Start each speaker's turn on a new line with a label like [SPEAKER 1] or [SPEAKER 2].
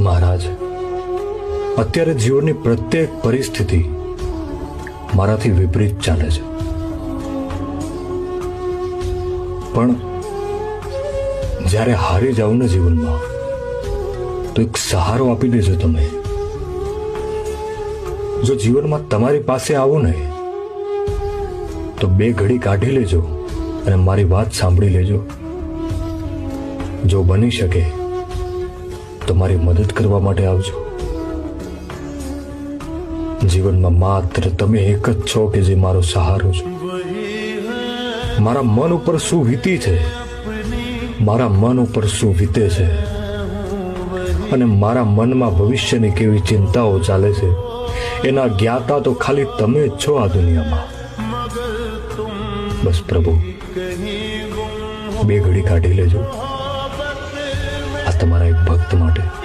[SPEAKER 1] મહારાજ, અત્યારે જીવનની પ્રત્યેક પરિસ્થિતિ મારાથી વિપરીત ચાલે છે. પણ જ્યારે હારી જાવ ને જીવનમાં, તો એક સહારો આપી દેજો તમે. જો જીવનમાં તમારી પાસે આવું ને તો બે ઘડી કાઢી લેજો અને મારી વાત સાંભળી લેજો. જો બની શકે તો મારી મદદ કરવા માટે આવજો. જીવનમાં માત્ર તમે એક જ છો કે જે મારો સહારો છો. મારા મન ઉપર શું વીતી છે? મારા મન ઉપર શું વીતે છે? અને મારા મનમાં ભવિષ્યની કેવી ચિંતાઓ ચાલે છે? એના જ્ઞાતા તો ખાલી તમે જ છો આ દુનિયામાં. બસ પ્રભુ, બે ઘડી કાઢી લેજો. તમારા એક ભક્ત માટે.